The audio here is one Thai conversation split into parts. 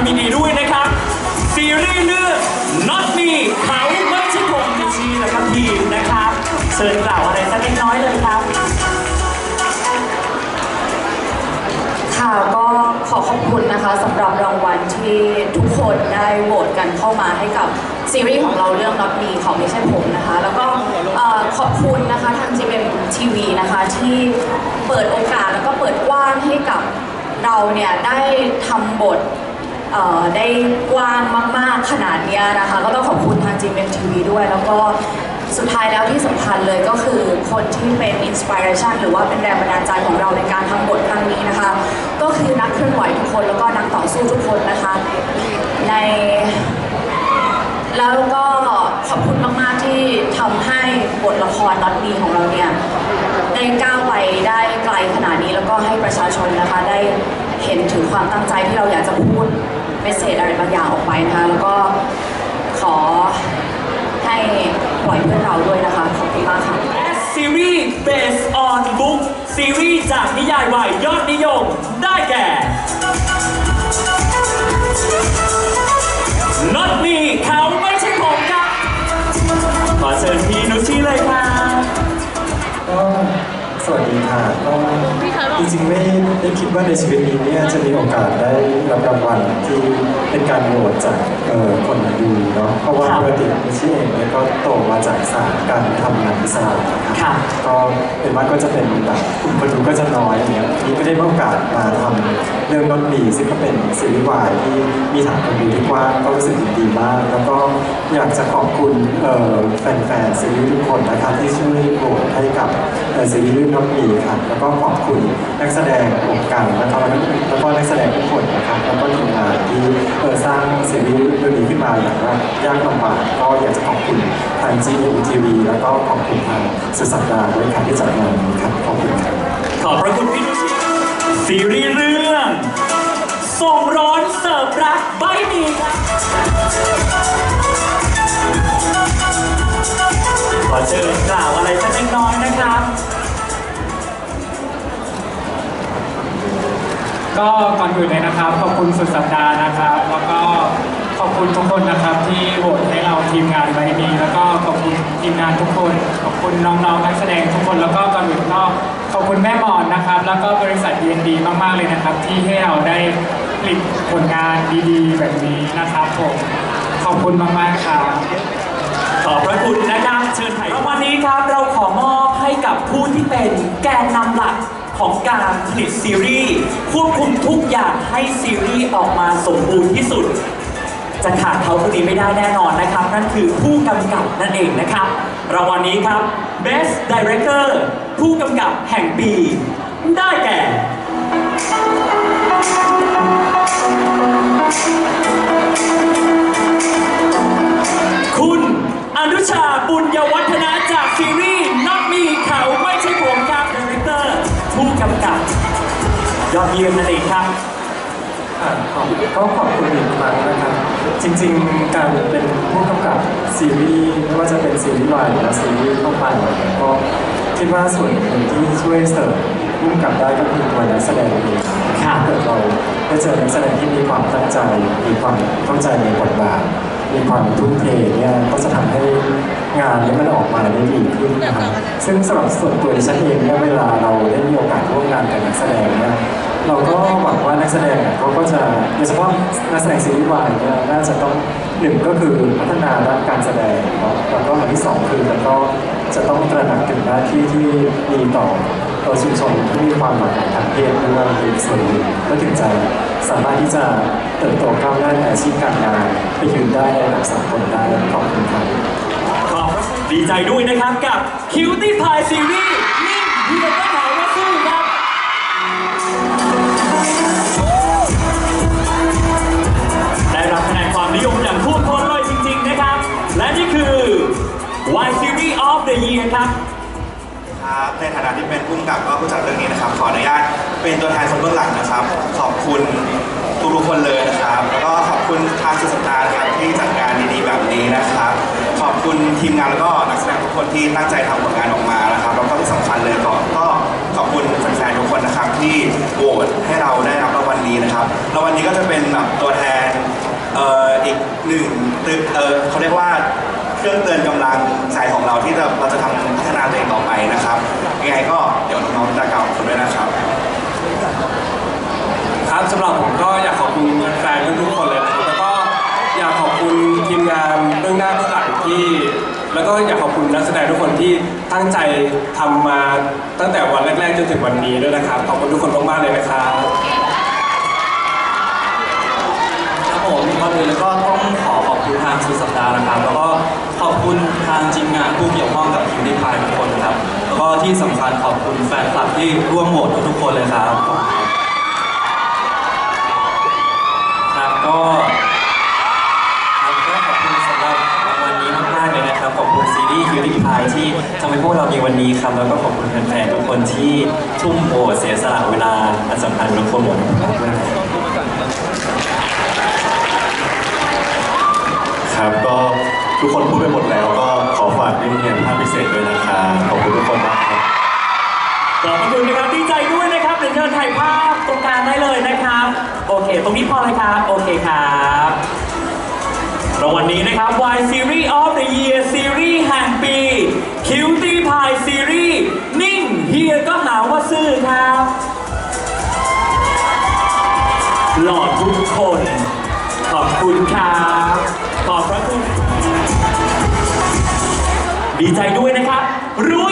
ความยินดีด้วยนะครับ ซีรีส์เรื่อง Not Me เขาไม่ใช่ผมพิชีและครับทีมนะครับ เชิญกล่าวอะไรสักเล็กน้อยเลยครับ ค่ะก็ขอขอบคุณนะคะสำหรับรางวัลที่ทุกคนได้โหวตกันเข้ามาให้กับซีรีส์ของเราเรื่อง Not Me ของไม่ใช่ผมนะคะ แล้วก็เอ่อขอบคุณนะคะทาง GMM TV นะคะที่เปิดโอกาสแล้วก็เปิดกว้างให้กับเราเนี่ยได้ทำบท เอ่อได้กว้างมาก ๆ ขนาดเนี้ยนะคะ ก็ต้องขอบคุณทาง GMM TV ด้วย แล้วก็สุดท้ายแล้วที่สำคัญเลยก็คือคนที่เป็นอินสปิเรชันหรือว่าเป็นแรงบันดาลใจของเราในการทำบทครั้งนี้นะคะ ก็คือนักเคลื่อนไหวทุกคนแล้วก็นักต่อสู้ทุกคนนะคะ ใน แล้วก็ขอบคุณมาก ๆ ที่ทำให้บทละครน็อตมีของเราเนี่ยได้ก้าวไปได้ ลขนาดนี้แล้วก็ให้ประชาชนนะคะได้เห็นถึงความตั้งใจที่เราอยากจะพูดเมสเซจอะไรบางอย่างออกไปนะคะแล้วก็ขอให้ปล่อยเพื่อนเราด้วยนะคะขอบคุณมากค่ะ Best Series Based on Book ซีรีส์จากนิยายวายยอดนิยมได้แก่ Not Me เขาไม่ใช่ผมครับขอเชิญพี่นุชชีเลยครับ วัสดีค่ะก็จริงๆไม่ได้คิดว่าในชีวิตนี้เนี่ยจะมีโอกาสได้รับรางวัลที่เป็นการโหวตจากเอ่อคนดูเนาะเพราะว่าครับปกติมิชชี่เองเนี่ยก็โตมาจากสายการทำงานอิสระนะคครัรับก็เป็นว่าก็จะเป็นแบบกลุ่มคนดูก็จะน้อยอย่างเงี้ยนี่ก็ได้มีโอกาสมาทำเรื่องน้นมีซึ่งก็เป็นซีรีส์วายที่มีฐานคนดูที่กว้างก็รู้สึกยินดีมาก แล้วก็อยากจะขอบคุณเอ่อแฟนๆซีรีส์ทุกคนนะครับที่ช่วยโหวตให้กับ เอ่อซีรีส์เรื่องน้นมีครับแล้วก็ขอบคุณนักแสดงวงการนะครับแล้วก็นักแสดงทุกคนนะครับแล้วก็ทีมงานที่เออสร้างซีรีส์เรื่องนี้ขึ้นมาอย่างว่ายากลำบากก็อยากจะขอบคุณทาง GMTV แล้วก็ขอบคุณทางสุสัปดาห์ด้วยครับที่จัดงานนี้ครับขอบคุณครับขอบพระคุณพี่นุชิซีรีส์เรื่องส่งร้อนเสิร์ฟรักใบมีครับขอเชิญกล่าวอะไร นอื่นเลยนะครับ ขอบคุณสุดสัปดาห์นะครับ แล้วก็ขอบคุณทุกคนนะครับที่โหวตให้เราทีมงานไบมีแล้วก็ขอบคุณทีมงานทุกคน ขอบคุณน้องๆนักแสดงทุกคนแล้วก็ก่อนอื่นก็ขอบคุณแม่หมอนนะครับ แล้วก็บริษัท DND มากๆเลยนะครับ ที่ให้เราได้ผลิตผลงานดีๆ แบบนี้นะครับผมขอบคุณมากๆครับขอบพระคุณนะครับเชิญถ่ายรางวัลนี้ครับเราขอมอบให้กับผู้ที่เป็นแกนนำหลัก ของการผลิตซีรีส์ควบคุมทุกอย่างให้ซีรีส์ออกมาสมบูรณ์ที่สุด จะขาดเขาคนนี้ไม่ได้แน่นอนนะครับ นั่นคือผู้กำกับนั่นเองนะครับรางวัลนี้ครับ Best Director ผู้กำกับแห่งปี ได้แก่คุณอนุชาบุญยวัฒนะจากซีรีส์ กำกับ ยอดเยี่ยมนั่นเองครับอ่าขอบก็ขอบคุณอีกครั้งนะครับ จริงๆ การเป็นผู้กำกับซีรีส์ไม่ว่าจะเป็นซีรีส์วายหรือซีรีส์ทั่วไปเนี่ยก็คิดว่าส่วนหนึ่งที่ช่วยเสริมผู้กำกับได้ก็คือตัวนักแสดงเองครับถ้าเกิดเราได้เจอนักแสดงที่มีความตั้งใจ มีความเข้าใจในบทบาท มีความทุ่มเทเนี่ยก็จะทำให้านนี้มันออกมาได้ดีขึ้นนะครับซึ่งสำหรับส่วนตัวดิฉันเองเนี่ยเวลาเราได้มีโอกาสร่วมงานกับนักแสดงเนี่ยเราก็หวังว่านักแสดงเขาก็จะโดยเฉพาะนักแสดงซีรีส์วายเนี่ยน่าจะต้องหนึ่งก็คือพัฒนาด้านการแสดงเนาะแล้วก็อันที่สองคือแล้วก็จะต้องตระหนักถึงหน้าที่ที่มีต่อต่อชุมชนที่มีความหลากหลายทางเพศด้วยเป็นส่วนหนึ่งก็ถึงจะสามารถที่จะเติบโตก้าวหน้าในอาชีพการงานไปยืนได้ในระดับสากลได้ขอบคุณครับขอบ ดีใจด้วยนะครับกับ Cutie Pie Series นิ่งเพียงก็หาว่าสู้ครับได้รับคะแนนความนิยมอย่างท่วมท้นเลยจริง ๆ นะครับ และนี่คือ Y Series of the Year ครับครับในฐานะที่เป็นผู้กำกับก็ผู้จัดเรื่องนี้นะครับ ขออนุญาตเป็นตัวแทนคนเบื้องหลังนะครับ ขอบคุณทุกๆคนเลยนะครับ แล้วก็ขอบคุณทางสุดสัปดาห์นะครับที่จัดการดีๆแบบนี้นะครับ ขอบคุณทีมงานแล้วก็ คนที่ตั้งใจทำผลงานออกมานะครับแล้วก็ที่สำคัญเลยก็ก็ขอบคุณแฟนๆทุกคนนะครับ ที่โหวตให้เราได้รับรางวัลนี้นะครับรางวัลนี้ก็จะเป็นแบบตัวแทนเอ่ออีกหนึ่งตึกเออเขาเรียกว่าเครื่องเตือนกำลังใจของเราที่เราเราจะทำพัฒนาตัวเองต่อไปนะครับยังไงก็เดี๋ยวน้องๆจะกล่าวขอบคุณด้วยนะครับ ครับสำหรับผมก็อยากขอบคุณแฟนๆทุกๆคนเลย ก็อยากขอบคุณนักแสดงทุกคนที่ตั้งใจทำมาตั้งแต่วันแรกๆจนถึงวันนี้ด้วยนะครับ ขอบคุณทุกคนมากๆเลยนะครับ ครับผมก่อนอื่นแล้วก็ต้องขอขอบคุณทางสุดสัปดาห์นะครับ แล้วก็ขอบคุณทางทีมงานผู้เกี่ยวข้องกับคิวดีพายทุกคนครับ แล้วก็ที่สำคัญขอบคุณแฟนคลับที่ร่วมโหวตทุกๆคนเลยครับ ครับก็ครับก็ขอบคุณสำหรับรางวัลนี้มากๆเลยนะครับ ขอบคุณซีรีส์คิวดีพายที่ทำให้พ วกเรามีวันนี้ครับแล้วก็ขอบคุณแฟนๆทุกคนที่ทุ่มโหวตเสียสละเวลาอันสำคัญทุกคนหมดครับก็ทุกคนพูดไปหมดแล้วก็ขอฝากนิทรรศภาพพิเศษด้วยนะครับขอบคุณทุกคนมากครับขอบคุณนะครับดีใจด้วยนะครับเดี๋ยวเชิญถ่ายภาพตรงกลางได้เลยนะครับ โอเค ตรงนี้พอเลยครับ โอเคครับรางวัลนี้นะครับ Y Series of the Year หล่อทุกคน ขอบคุณครับขอบพระคุณ ดีใจด้วยนะครับรู้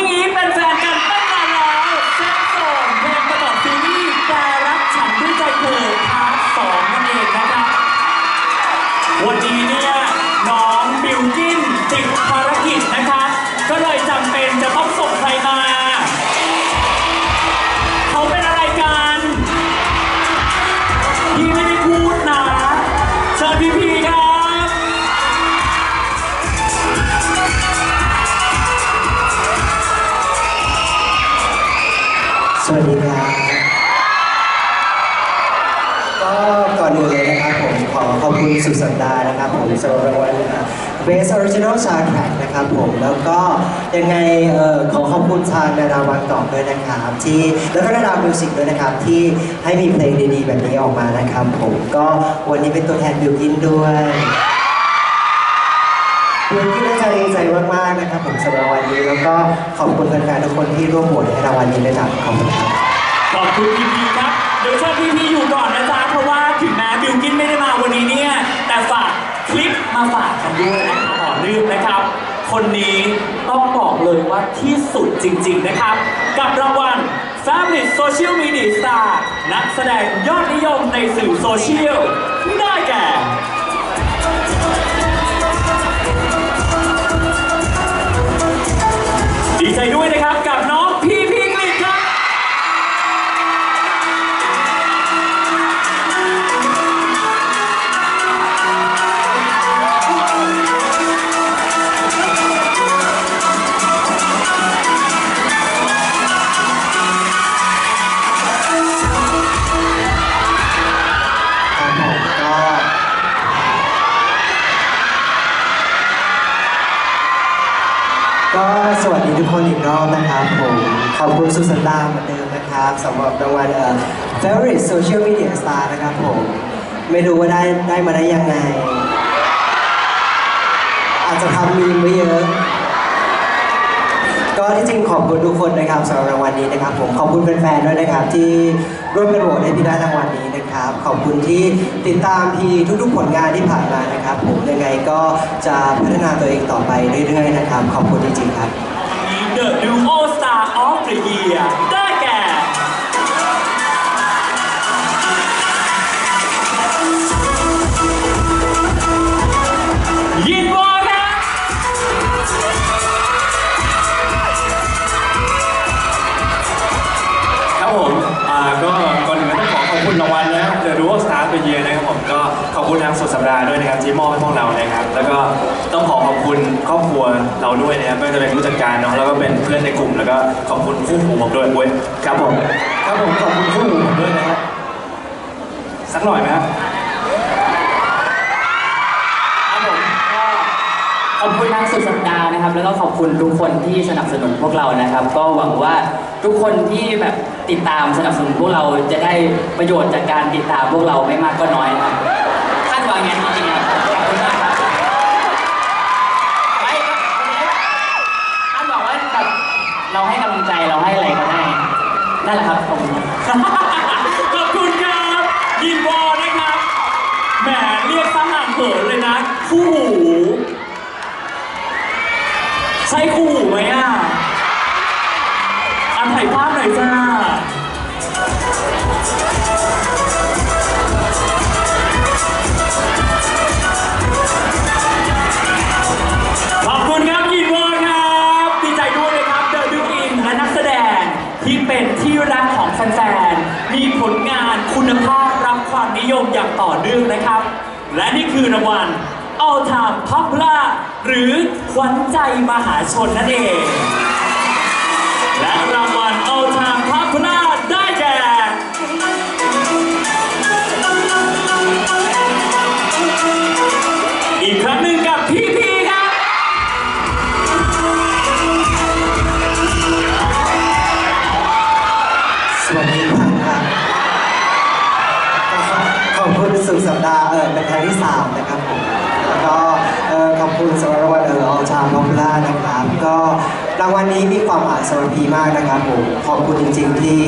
ก่อนอื่นเลยนะครับผมขอขอบคุณสุดสัปดาห์นะครับผมสำหรับรางวัล Best Original Soundtrack นะครับผมแล้วก็ยังไงเอ่อขอขอบคุณทางนาดาวันต่อด้วยนะครับที่แล้วก็นาดามิวสิกด้วยนะครับที่ให้มีเพลงดีๆ แบบนี้ออกมานะครับผมก็วันนี้เป็นตัวแทนบิวกินด้วยบิวกินน่าจะดีใจมากๆนะครับผมสำหรับวันนี้แล้วก็ขอบคุณแฟนๆทุกคนที่ร่วมโหวตให้รางวัลนี้ด้วยนะครับขอบคุณครับขอบคุณพี คนนี้ต้องบอกเลยว่าที่สุดจริง ๆ นะครับ กับรางวัล Family Social Media Star นักแสดงยอดนิยมในสื่อโซเชียลได้แก่ดีใจด้วยนะครับ สุดสัปดาห์เหมือนเดิมนะครับสำหรับรางวัลเอ่อ Favorite Social Media Star นะครับผม ไม่รู้ว่าได้ได้มาได้ยังไง อาจจะทำมีมไว้เยอะ ก็ที่จริงขอบคุณทุกคนนะครับสำหรับรางวัลนี้นะครับ ผมขอบคุณแฟนๆด้วยนะครับ ที่ร่วมกันโหวตให้พี่ได้รางวัลนี้นะครับ ขอบคุณที่ติดตามพี่ทุกๆผลงานที่ผ่านมานะครับ ผมยังไงก็จะพัฒนาตัวเองต่อไปเรื่อยๆนะครับ ขอบคุณจริงๆครับ The Duo Star เราด้วยนะครับไม่ว่าจะเป็นผู้จัดการเนาะแล้วก็เป็นเพื่อนในกลุ่ม แล้วก็ขอบคุณคู่หูผมด้วยเว้ยครับผมครับผมขอบคุณคู่หูผมด้วยนะครับสักหน่อยไหมครับครับผมก็ขอบคุณทางสุดสัปดาห์นะครับ แล้วก็ขอบคุณทุกคนที่สนับสนุนพวกเรานะครับ ก็หวังว่าทุกคนที่แบบติดตามสนับสนุนพวกเราจะได้ประโยชน์จากการติดตามพวกเราไม่มากก็น้อยนะครับคาดหวังอย่าง เราให้กำลังใจเราให้อะไรก็ได้ได้แล้วครับผมขอบคุณครับยินบอนะครับแหมเรียกสนั่นเหินเลยนะ คู่หู ใช่คู่หูไหมอะอันถ่ายภาพหน่อยจ้า ที่เป็นที่รักของแฟนๆ มีผลงานคุณภาพรับความนิยมอย่างต่อเนื่องนะครับ และนี่คือรางวัล All Time Popular หรือขวัญใจมหาชนนั่นเอง และรา เป็นครั้งที่สามนะครับผมแล้วก็ขอบคุณสำหรับรางวัลเออออชาพอพูล่านะครับ ก็รางวัลนี้มีความหมายสำหรับพีมากนะครับผมขอบคุณจริง ๆ ที่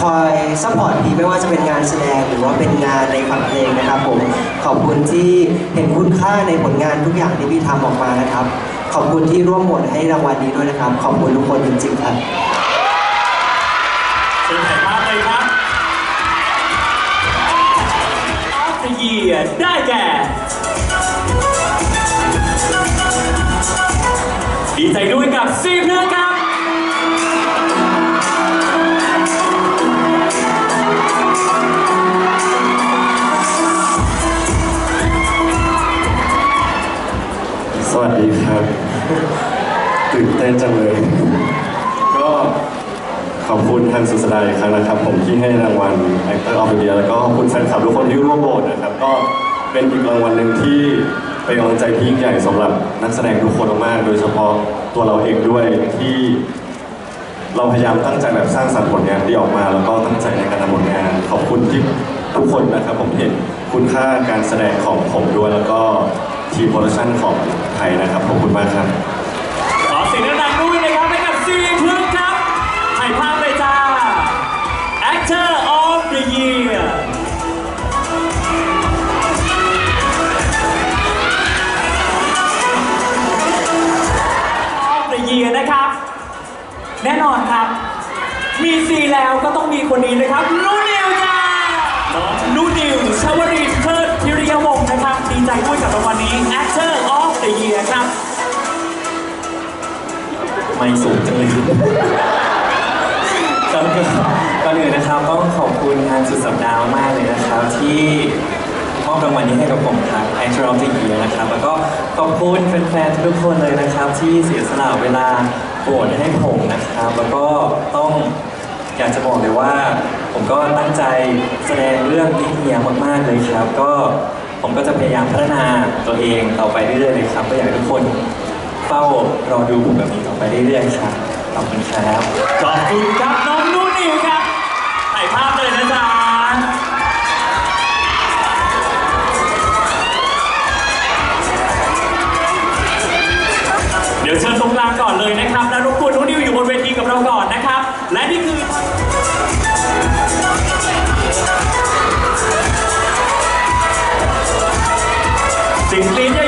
คอยซัพพอร์ตพีไม่ว่าจะเป็นงานแสดงหรือว่าเป็นงานในฝั่งเพลงนะครับผมขอบคุณที่เห็นคุณค่าในผลงานทุกอย่างที่พี่ทำออกมานะครับ ขอบคุณที่ร่วมโหวตให้รางวัลนี้ด้วยนะครับ ขอบคุณทุกคนจริงๆครับ Of the Year ได้แก่ ดีใจด้วยกับซีเพื่อครับสวัสดีครับ ตื่นเต้นจังเลย ก็ ขอบคุณทางสุสดาอีกครั้งนะครับ ผมที่ให้รางวัล Actor of the Year แล้วก็ขอบคุณแฟนคลับทุกคนที่ร่วมโหวตนะครับ ก็เป็นอีกรางวัลหนึ่งที่เป็นกำลังใจที่ยิ่งใหญ่สำหรับนักแสดงทุกคนมากๆโดยเฉพาะตัวเราเองด้วยที่เราพยายามตั้งใจแบบสร้างสรรค์ผลงานที่ออกมา แล้วก็ตั้งใจในการทำผลงาน ขอบคุณที่ทุกคนนะครับผมเห็นคุณค่าการแสดงของผมด้วยแล้วก็ทีมโปรดักชั่นของไทยนะครับขอบคุณมากครับ แล้วก็ต้องมีคนนี้นะครับนูนิวจ้าน้องนูนิวชาวรินทร์เทิดพิริยวงศ์นะครับดีใจด้วยกับรางวัลนี้ Actor of the Year ครับ ไม่สูงจังเลยก่อนอื่นก่อนอื่นนะครับต้องขอบคุณทางสุดสัปดาห์มากเลยนะครับที่มอบรางวัลนี้ให้กับผมครับ Actor of the Year นะครับ แล้วก็ขอบคุณแฟนๆทุกคนเลยนะครับ ที่เสียสละเวลาโหวตให้ผมนะครับ แล้วก็ต้อง อยากจะบอกเลยว่า ผมก็ตั้งใจแสดงเรื่องที่เฮียมากๆเลยครับ ก็ผมก็จะพยายามพัฒนาตัวเองต่อไปเรื่อยๆเลยครับ ก็อยากให้ทุกคนเฝ้ารอดูผมแบบนี้ต่อไปเรื่อยๆครับขอบคุณครับ ขอบคุณครับน้องนุ่นนิวครับถ่ายภาพเลยนะจ๊ะ 16